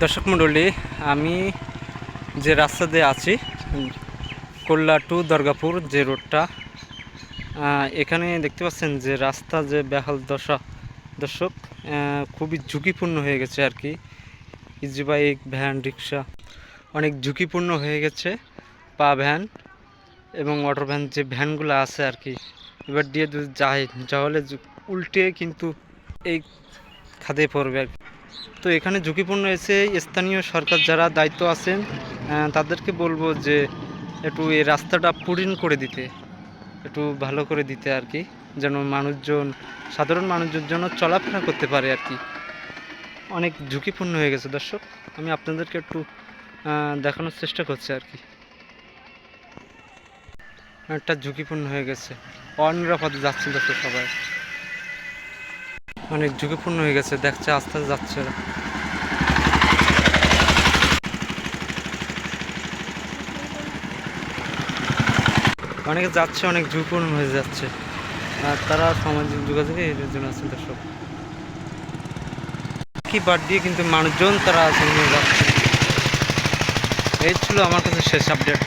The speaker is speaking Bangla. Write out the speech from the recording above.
দর্শক মণ্ডলী, আমি যে রাস্তা দিয়ে আছি, কোল্লা টু দুর্গাপুর যে রোডটা এখানে দেখতে পাচ্ছেন যে রাস্তা যে বেহাল দশা। দর্শক খুবই ঝুঁকিপূর্ণ হয়ে গেছে আর কি। ইজি বাইক, ভ্যান, রিক্সা, অনেক ঝুঁকিপূর্ণ হয়ে গেছে, পা ভ্যান এবং অটো ভ্যান যে ভ্যানগুলো আছে আর কি। এবার দিয়ে যদি যায় তাহলে জু- উল্টে কিন্তু এই খাদে পড়বে আর। তো এখানে ঝুঁকিপূর্ণ এসে স্থানীয় সরকার যারা দায়িত্ব আছেন তাদেরকে বলব যে একটু এই রাস্তাটা পুরিন করে দিতে, একটু ভালো করে দিতে আর কি, যেন মানুষজন, সাধারণ মানুষজন যেন চলাফেরা করতে পারে আর কি। অনেক ঝুঁকিপূর্ণ হয়ে গেছে দর্শক, আমি আপনাদেরকে একটু দেখানোর চেষ্টা করছি আর কি। একটা ঝুঁকিপূর্ণ হয়ে গেছে। অনিরাপদে যাচ্ছে দর্শক সবাই। অনেক ঝুঁকিপূর্ণ হয়ে গেছে, দেখছে, আস্তে আস্তে যাচ্ছে। অনেকে যাচ্ছে, অনেক ঝুঁকিপূর্ণ হয়ে যাচ্ছে। আর তারা সামাজিক যোগাযোগে এর জন্য আছে দর্শক কি বাদ দিয়ে কিন্তু মানুষজন তারা নিয়ে যাচ্ছে এই ছিল আমার কাছে শেষ আপডেট